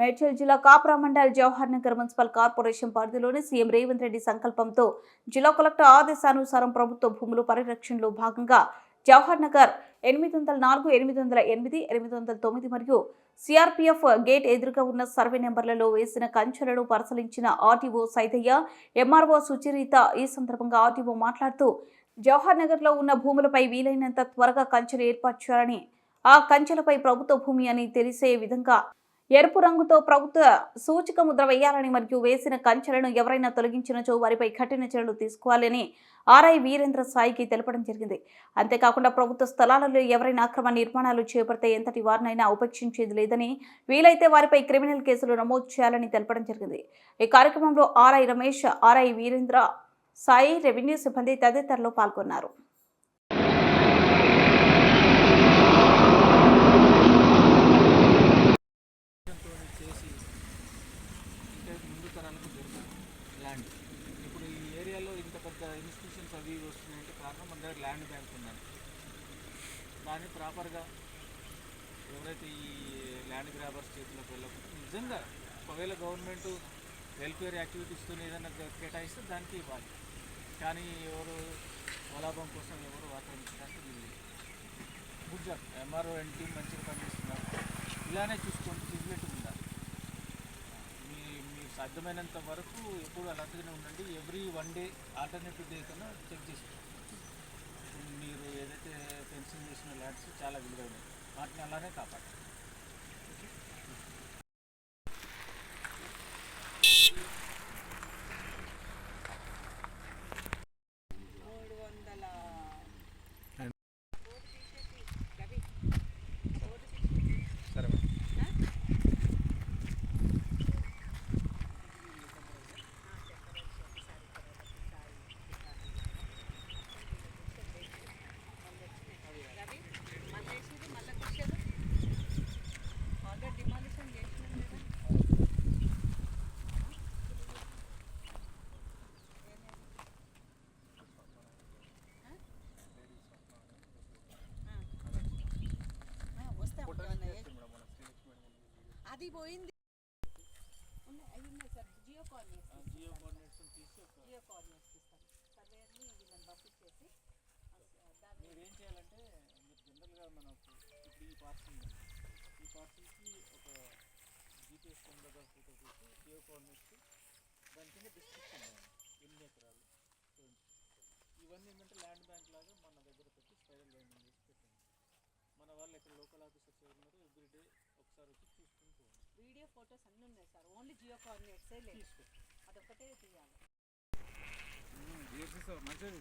మేడ్చల్ జిల్లా Kapra mandal Jawahar Nagar municipal corporation పరిధిలోని CM Revanth Reddy సంకల్పంతో జిల్లా కలెక్టర్ ఆదేశానుసారం ప్రభుత్వ భూములు పరిరక్షణలో భాగంగా జవహర్ నగర్ ఎనిమిది వందల నాలుగు ఎనిమిది వందల ఎనిమిది ఎనిమిది వందల తొమ్మిది మరియు సిఆర్పిఎఫ్ గేట్ ఎదురుగా ఉన్న సర్వే నెంబర్లలో వేసిన కంచెలను పరిశీలించిన ఆర్టీఓ సైతయ్య ఎంఆర్ఓ సుచరిత ఈ సందర్భంగా ఆర్టీఓ మాట్లాడుతూ జవహర్ నగర్లో ఉన్న భూములపై వీలైనంత త్వరగా కంచెలు ఏర్పాటు చేయాలని ఆ కంచెలపై ప్రభుత్వ భూమి అని తెలిసే విధంగా ఎరుపు రంగుతో ప్రభుత్వ సూచిక ముద్ర వేయాలని మరియు వేసిన కంచెలను ఎవరైనా తొలగించినచో వారిపై కఠిన చర్యలు తీసుకోవాలని ఆర్ఐ వీరేంద్ర సాయికి తెలపడం జరిగింది. అంతేకాకుండా ప్రభుత్వ స్థలాలలో ఎవరైనా అక్రమ నిర్మాణాలు చేపడితే ఎంతటి వారినైనా ఉపేక్షించేది లేదని వీలైతే వారిపై క్రిమినల్ కేసులు నమోదు చేయాలని తెలపడం జరిగింది. ఈ కార్యక్రమంలో RI Ramesh RI Veerendra Sai revenue సిబ్బంది తదితరులు పాల్గొన్నారు. ఇన్స్టిట్యూషన్స్ అవి ఇవి వస్తున్నాయంటే కారణం మన దగ్గర ల్యాండ్ బ్యాంక్ ఉందండి. దాన్ని ప్రాపర్గా ఎవరైతే ఈ ల్యాండ్ గ్రాబర్స్ చేతిలోకి వెళ్ళకుండా నిజంగా ఒకవేళ గవర్నమెంట్ వెల్ఫేర్ యాక్టివిటీస్తో ఏదైనా కేటాయిస్తే దానికి ఇవ్వాలి. కానీ ఎవరు స్వలాభం కోసం ఎవరు వాతావరించడానికి వీలు లేదు. Good job. MRO and team మంచిగా పనిచేస్తున్నారు. ఇలానే చూసుకోండి. సాధ్యమైనంత వరకు ఎప్పుడు అలాంటిగానే ఉండండి. Every one day alternative day కన్నా చెక్ చేసుకోండి. మీరు ఏదైతే ఫెన్సింగ్ చేసిన ల్యాండ్స్ చాలా విలువైనవి. వాటిని అలానే కాపాడండి. అది పోయింది. అవి ఉన్నాయి sir. Geo coordinates geo coordinates తీసి జియో కోఆర్డినేట్స్ ఇస్తాను సర్వేయర్ని వీళ్ళని పంపించేసి మీరు ఏం చేయాలంటే మీరు జనరల్గా మనకు ఇప్పుడు ఈ పార్సల్ ఉంది. ఈ పార్సల్కి ఒక జీపీఎస్ కెమెరా ఫోటో తీసి జియో కోఆర్డినేట్స్ దాని కింద డిస్క్రిప్షన్ ఎన్ని ఎకరాలు ఇవన్నీ ఏంటంటే ల్యాండ్ బ్యాంక్ లాగా మన దగ్గర పెట్టి స్పైరల్ లైనింగ్ చేసి పెట్టండి. మన వాళ్ళు ఎక్కడ లోకల్ ఆఫీసర్స్ ఎవరు ఉన్నారో ఎవ్రీ డే ఒకసారి వచ్చి చూసుకుని వీడియో ఫొటోస్ అన్నీ ఉన్నాయి సార్. ఓన్లీ జియో కోఆర్డినేట్సే లేదు. అదొకటే తీయాలి. మంచిది